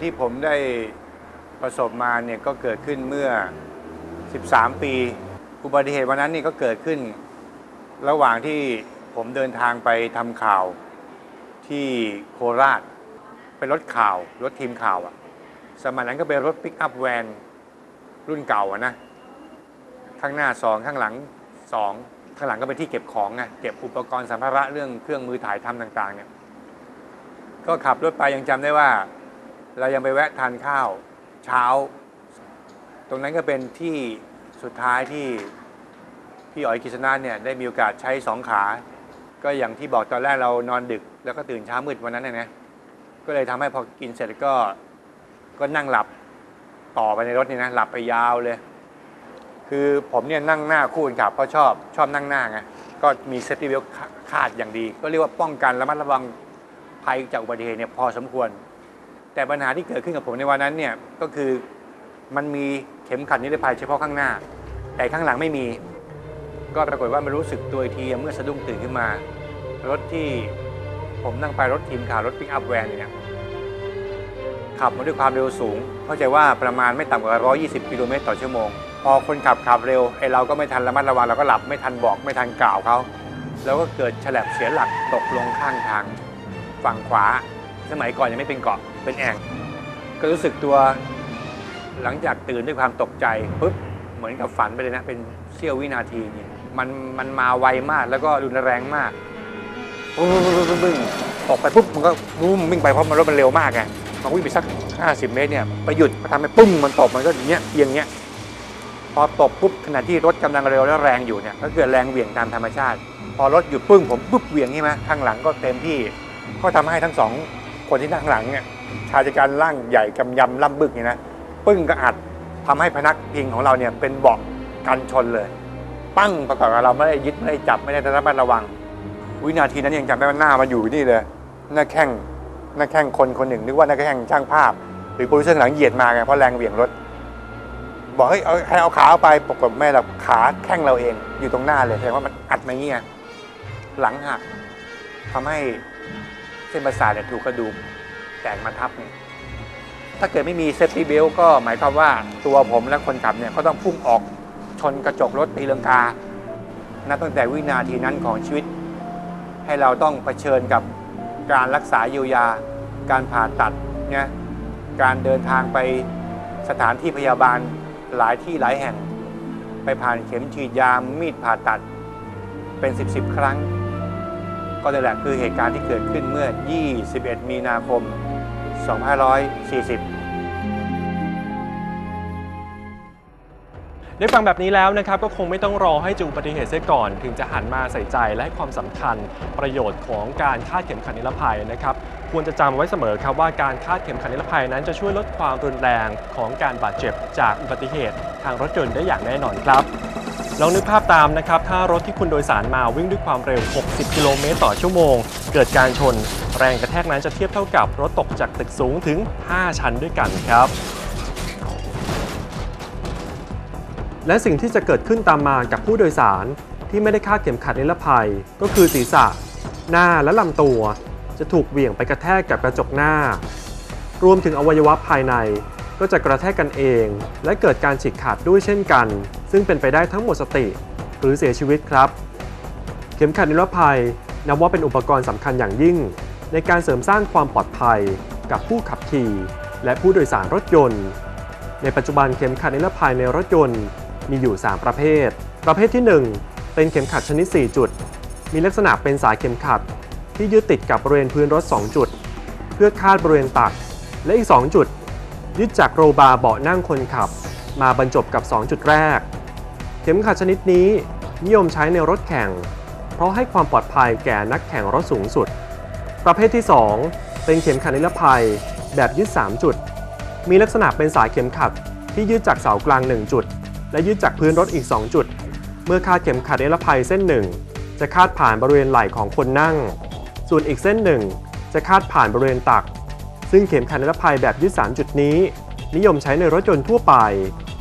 ที่ผมได้ประสบมาเนี่ยก็เกิดขึ้นเมื่อ 13 ปี อุบัติเหตุวันนั้นนี่ก็เกิดขึ้น ระหว่างที่ผมเดินทางไปทำข่าวที่โคราช เป็นรถข่าว รถทีมข่าวอะสมัยนั้นก็เป็นรถปิกอัพแวนรุ่นเก่าอะนะ ข้างหน้าสองข้างหลังสองข้างหลังก็เป็นที่เก็บของไงเก็บอุปกรณ์สัมภาระเรื่องเครื่องมือถ่ายทำต่าง ๆ เนี่ย ก็ขับรถไปยังจำได้ว่า เรายังไปแวะทานข้าวเช้า ตรงนั้นก็เป็นที่สุดท้ายที่พี่อ๋อยกฤษณะเนี่ยได้มีโอกาสใช้สองขา ก็อย่างที่บอกตอนแรกเรานอนดึก แล้วก็ตื่นเช้ามืดวันนั้นนะนะก็เลยทำให้พอกินเสร็จก็ก็นั่งหลับต่อไปในรถนี่นะหลับไปยาวเลย คือผมเนี่ยนั่งหน้าคู่กันขับเพราะชอบชอบนั่งหน้าไงก็มีเซฟตี้เบลคาดอย่างดี ก็เรียกว่าป้องกันระมัดระวังภัยจากอุบัติเหตุเนี่ยพอสมควร แต่ปัญหาที่เกิดขึ้นกับผมในวันนั้นเนี่ยก็คือมันมีเข็มขัดนิรภัยเฉพาะข้างหน้า แต่ข้างหลังไม่มี ก็ปรากฏว่ามารู้สึกตัวอีกทีเมื่อสะดุ้งตื่นขึ้นมา รถที่ผมนั่งไปรถทีมข่าวรถปิกอัพแวนเนี่ยขับมาด้วยความเร็วสูง เข้าใจว่าประมาณไม่ต่ำกว่า 120 กิโลเมตรต่อชั่วโมง พอคนขับขับเร็วไอเราก็ไม่ทันระมัดระวังเราก็หลับไม่ทันบอกไม่ทันกล่าวเขาแล้วก็เกิดฉลับเสียหลักตกลงข้างทางฝั่งขวา สมัยก่อนยังไม่เป็นเกาะ เป็นแอ่ง ก็รู้สึกตัวหลังจากตื่นด้วยความตกใจปุ๊บเหมือนกับฝันไปเลยนะ เป็นเสี้ยววินาทีนี่มันมันมาไวมากแล้วก็รุนแรงมากปึ้งปึ้งปึ้งตกไปปุ๊บมันก็รุ่มวิ่งไปเพราะมันรถมันเร็วมากไงมันวิ่งไปสัก 50 เมตรเนี่ยไปหยุดมาทำให้ปุ้งมันตกมันก็อย่างเงี้ยเอียงเงี้ยพอตกปุ๊บขณะที่รถกำลังเร็วและแรงอยู่เนี่ยก็เกิดแรงเหวี่ยงตามธรรมชาติ พอรถหยุดปึ้งผมปุ๊บเหวี่ยงใช่ไหมข้างหลังก็เต็มที่ ก็ทำให้ทั้งสองคนที่นั่งหลังเนี่ย ชายจัดการร่างใหญ่กำยำล่ำบึกนี่นะปึ้งก็อัดทำให้พนักพิงของเราเนี่ยเป็นเบาะกันชนเลย ปั้งประกอบกับเราไม่ได้ยึดไม่ได้จับไม่ได้ระมัดระวัง วินาทีนั้นยังจำได้ว่าหน้ามันอยู่นี่เลยหน้าแข้งหน้าแข้งคนคนหนึ่งนึกว่าหน้าแข้งช่างภาพ หรือโปรดิวเซอร์หลังเหยียดมาไงเพราะแรงเหวี่ยงรถบอกเฮ้ยเอาให้เอาขาเอาไปปรากฏแม่เราขาแข้งเราเองอยู่ตรงหน้าเลยแสดงว่ามันอัดมาเงี้ยหลังหักทำให้เส้นประสาทเนี่ยถูกกระดูก แตกมาทับเนี่ยถ้าเกิดไม่มีเซฟตี้เบลก็หมายความว่าตัวผมและคนขับเนี่ยก็ต้องพุ่งออกชนกระจกรถตีลังกานับตั้งแต่วินาทีนั้นของชีวิต ให้เราต้องเผชิญกับการรักษาเยียวยา การผ่าตัดเนี่ยการเดินทางไปสถานที่พยาบาลหลายที่หลายแห่ง ไปผ่านเข็มฉีดยามีดผ่าตัดเป็นสิบสิบครั้ง ก็นี่แหละคือเหตุการณ์ที่เกิดขึ้นเมื่อ 21 มีนาคม 2540ได้ฟังแบบนี้แล้วนะครับก็คงไม่ต้องรอให้เจออุบัติเหตุเสียก่อน ถึงจะหันมาใส่ใจและให้ความสำคัญประโยชน์ของการคาดเข็มขัดนิรภัยนะครับควรจะจำไว้เสมอครับว่าการคาดเข็มขัดนิรภัยนั้นจะช่วยลดความรุนแรงของการบาดเจ็บจากอุบัติเหตุทางรถยนต์ได้อย่างแน่นอนครับ ลองนึกภาพตามนะครับ ถ้ารถที่คุณโดยสารมาวิ่งด้วยความเร็ว 60 กิโลเมตรต่อชั่วโมง เกิดการชน แรงกระแทกนั้นจะเทียบเท่ากับรถตกจากตึกสูงถึง 5 ชั้นด้วยกันครับ และสิ่งที่จะเกิดขึ้นตามมากับผู้โดยสารที่ไม่ได้คาดเข็มขัดนิรภัย ก็คือศีรษะ หน้าและลำตัว จะถูกเหวี่ยงไปกระแทกกับกระจกหน้า รวมถึงอวัยวะภายในก็จะกระแทกกันเอง และเกิดการฉีกขาดด้วยเช่นกัน ซึ่งเป็นไปได้ทั้งหมดสติ หรือเสียชีวิตครับ เข็มขัดนิรภัยนับว่าเป็นอุปกรณ์สำคัญอย่างยิ่ง ในการเสริมสร้างความปลอดภัยกับผู้ขับขี่ และผู้โดยสารรถยนต์ ในปัจจุบันเข็มขัดนิรภัยในรถยนต์มีอยู่ 3 ประเภท ประเภทที่ 1 เป็นเข็มขัดชนิด 4 จุด มีลักษณะเป็นสายเข็มขัด ที่ยึดติดกับบริเวณพื้นรถ 2 จุด เพื่อคาดบริเวณตัก และอีก 2 จุด ยึดจากโรบาร์เบาะนั่งคนขับ มาบรรจบกับ 2 จุดแรก เข็มขัดชนิดนี้นิยมใช้ในรถแข่ง เพราะให้ความปลอดภัยแก่นักแข่งรถสูงสุด ประเภทที่ 2 เป็นเข็มขัดนิรภัยแบบยึด3 จุด มีลักษณะเป็นสายเข็มขัดที่ยึดจากเสากลาง 1 จุด และยึดจากพื้นรถอีก 2 จุด เมื่อคาดเข็มขัดนิรภัยเส้นหนึ่งจะคาดผ่านบริเวณไหล่ของคนนั่ง ส่วนอีกเส้นหนึ่งจะคาดผ่านบริเวณตัก ซึ่งเข็มขัดนิรภัยแบบยึด3 จุดนี้ นิยมใช้ในรถยนต์ทั่วไป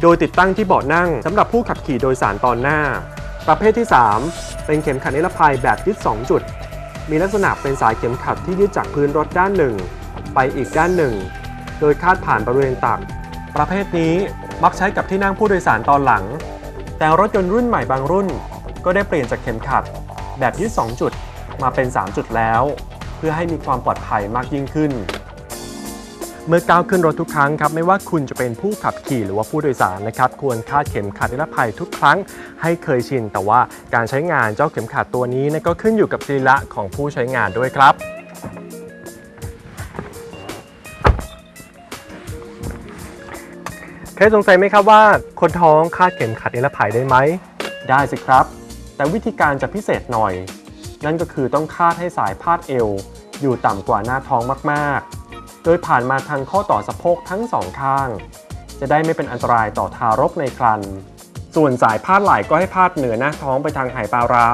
โดยติดตั้งที่เบาะนั่งสำหรับผู้ขับขี่โดยสารตอนหน้า ประเภทที่ 3 เป็นเข็มขัดนิรภัยแบบยึด 2 จุด มีลักษณะเป็นสายเข็มขัดที่ยึดจากพื้นรถด้านหนึ่ง ไปอีกด้านหนึ่ง โดยคาดผ่านบริเวณตัก ประเภทนี้มักใช้กับที่นั่งผู้โดยสารตอนหลัง แต่รถยนต์รุ่นใหม่บางรุ่น ก็ได้เปลี่ยนจากเข็มขัด แบบยึด2 จุดมาเป็น 3 จุดแล้ว เพื่อให้มีความปลอดภัยมากยิ่งขึ้น เมื่อก้าวขึ้นรถทุกครั้งครับไม่ว่าคุณจะเป็นผู้ขับขี่หรือว่าผู้โดยสารนะครับควรคาดเข็มขัดนิรภัยทุกครั้งให้เคยชิน แต่ว่าการใช้งานเจ้าเข็มขัดตัวนี้นยก็ขึ้นอยู่กับสรีระของผู้ใช้งานด้วยครับเคยสงสัยไหมครับว่าคนท้องคาดเข็มขัดนิรภัยได้ไหม ได้สิครับ แต่วิธีการจะพิเศษหน่อย นั่นก็คือต้องคาดให้สายพาดเอว อยู่ต่ำกว่าหน้าท้องมากๆ โดยผ่านมาทางข้อต่อสะโพกทั้งสองข้าง จะได้ไม่เป็นอันตรายต่อทารกในครรภ์ส่วนสายพาดไหล่ก็ให้พาดเหนือหน้าท้องไปทางไหปลาร้า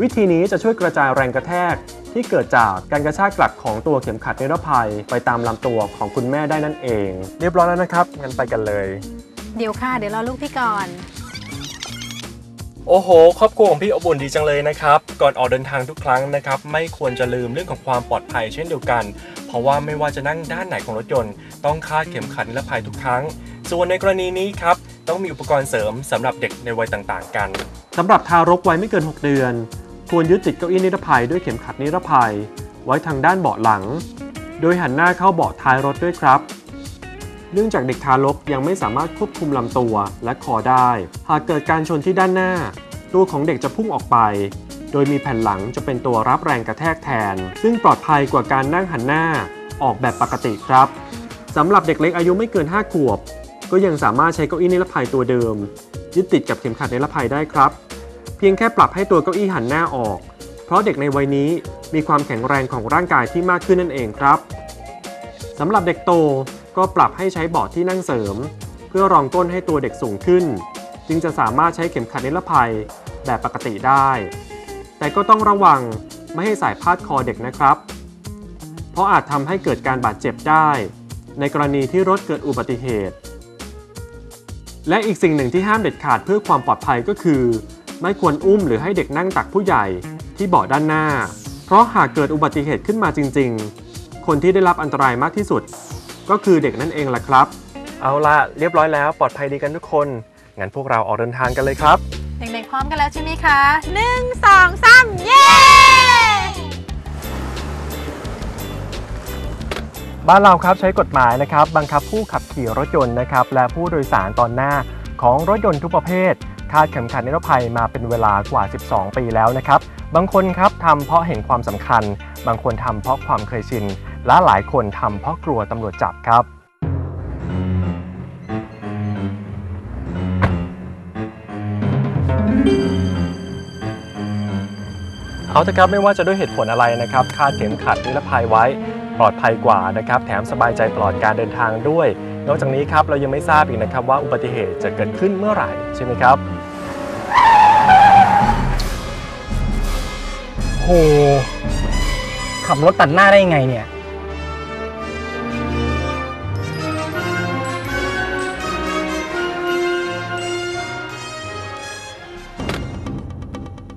วิธีนี้จะช่วยกระจายแรงกระแทกที่เกิดจากการกระชากกลับของตัวเข็มขัดนิรภัยไปตามลำตัวของคุณแม่ได้นั่นเอง เรียบร้อยแล้วนะครับงั้นไปกันเลย เดี๋ยวค่ะ เดี๋ยวรอลูกพี่ก่อน โอ้โห ครอบครัวของพี่อบอุ่นดีจังเลยนะครับ ก่อนออกเดินทางทุกครั้งนะครับ ไม่ควรจะลืมเรื่องของความปลอดภัยเช่นเดียวกัน เพราะว่าไม่ว่าจะนั่งด้านไหนของรถยนต์ ต้องคาดเข็มขัดนิรภัยทุกครั้ง ส่วนในกรณีนี้ครับต้องมีอุปกรณ์เสริมสำหรับเด็กในวัยต่างๆ กันสำหรับทารกวัยไม่เกิน 6 เดือน ควรยึดติดเก้าอี้นิรภัยด้วยเข็มขัดนิรภัย ไว้ทางด้านเบาะหลัง โดยหันหน้าเข้าเบาะท้ายรถด้วยครับเนื่องจากเด็กทารกยังไม่สามารถควบคุมลำตัวและคอได้ หากเกิดการชนที่ด้านหน้า ตัวของเด็กจะพุ่งออกไป โดยมีแผ่นหลังจะเป็นตัวรับแรงกระแทกแทน ซึ่งปลอดภัยกว่าการนั่งหันหน้าออกแบบปกติครับสำหรับเด็กเล็กอายุไม่เกิน 5 ขวบ ก็ยังสามารถใช้เก้าอี้นิรภัยตัวเดิม ยึดติดกับเข็มขัดนิรภัยได้ครับ เพียงแค่ปรับให้ตัวเก้าอี้หันหน้าออก เพราะเด็กในวัยนี้มีความแข็งแรงของร่างกายที่มากขึ้นนั่นเองครับสำหรับเด็กโตก็ปรับให้ใช้เบาะที่นั่งเสริม เพื่อรองก้นให้ตัวเด็กสูงขึ้น จึงจะสามารถใช้เข็มขัดนิรภัยแบบปกติได้ แต่ก็ต้องระวังไม่ให้สายพาดคอเด็กนะครับ เพราะอาจทำให้เกิดการบาดเจ็บได้ ในกรณีที่รถเกิดอุบัติเหตุ และอีกสิ่งหนึ่งที่ห้ามเด็ดขาดเพื่อความปลอดภัยก็คือ ไม่ควรอุ้มหรือให้เด็กนั่งตักผู้ใหญ่ที่เบาะด้านหน้า เพราะหากเกิดอุบัติเหตุขึ้นมาจริง ๆ คนที่ได้รับอันตรายมากที่สุด ก็คือเด็กนั่นเองแหละครับ เอาละเรียบร้อยแล้วปลอดภัยดีกันทุกคน งั้นพวกเราออกเดินทางกันเลยครับ ร้อมกันแล้วใช่ไหมคะหนึ่งสองสามเย้ บ้านเราครับใช้กฎหมายนะครับบังคับผู้ขับขี่รถยนต์นะครับและผู้โดยสารตอนหน้าของรถยนต์ทุกประเภทคาดเข็มขัดนิรภัยมาเป็นเวลากว่า 12 ปีแล้วนะครับ บางคนครับทำเพราะเห็นความสำคัญ บางคนทำเพราะความเคยชิน และหลายคนทำเพราะกลัวตำรวจจับครับ เอาเถอะครับไม่ว่าจะด้วยเหตุผลอะไรนะครับคาดเข็มขัดนิรภัยไว้ปลอดภัยกว่านะครับแถมสบายใจตลอดการเดินทางด้วย นอกจากนี้ครับเรายังไม่ทราบอีกนะครับว่าอุบัติเหตุจะเกิดขึ้นเมื่อไหร่ใช่ไหมครับโหขับรถตัดหน้าได้ยังไงเนี่ย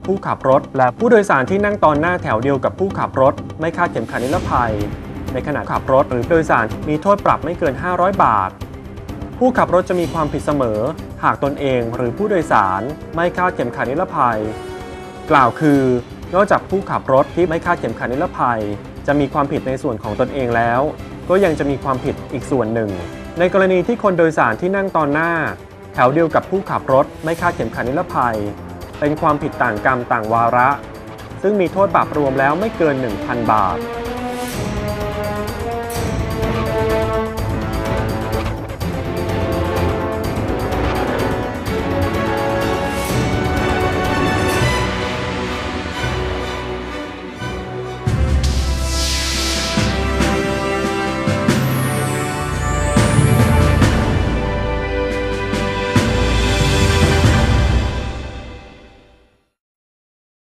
ผู้ขับรถ และผู้โดยสารที่นั่งตอนหน้าแถวเดียวกับผู้ขับรถ ไม่คาดเข็มขัดนิรภัย ในขณะขับรถหรือโดยสารมีโทษปรับไม่เกิน 500 บาท ผู้ขับรถจะมีความผิดเสมอ หากตนเองหรือผู้โดยสารไม่คาดเข็มขัดนิรภัย กล่าวคือนอกจากผู้ขับรถที่ไม่คาดเข็มขัดนิรภัย จะมีความผิดในส่วนของตนเองแล้ว ก็ยังจะมีความผิดอีกส่วนหนึ่ง ในกรณีที่คนโดยสารที่นั่งตอนหน้า แถวเดียวกับผู้ขับรถไม่คาดเข็มขัดนิรภัย เป็นความผิดต่างกรรมต่างวาระ ซึ่งมีโทษปรับรวมแล้วไม่เกิน 1,000 บาท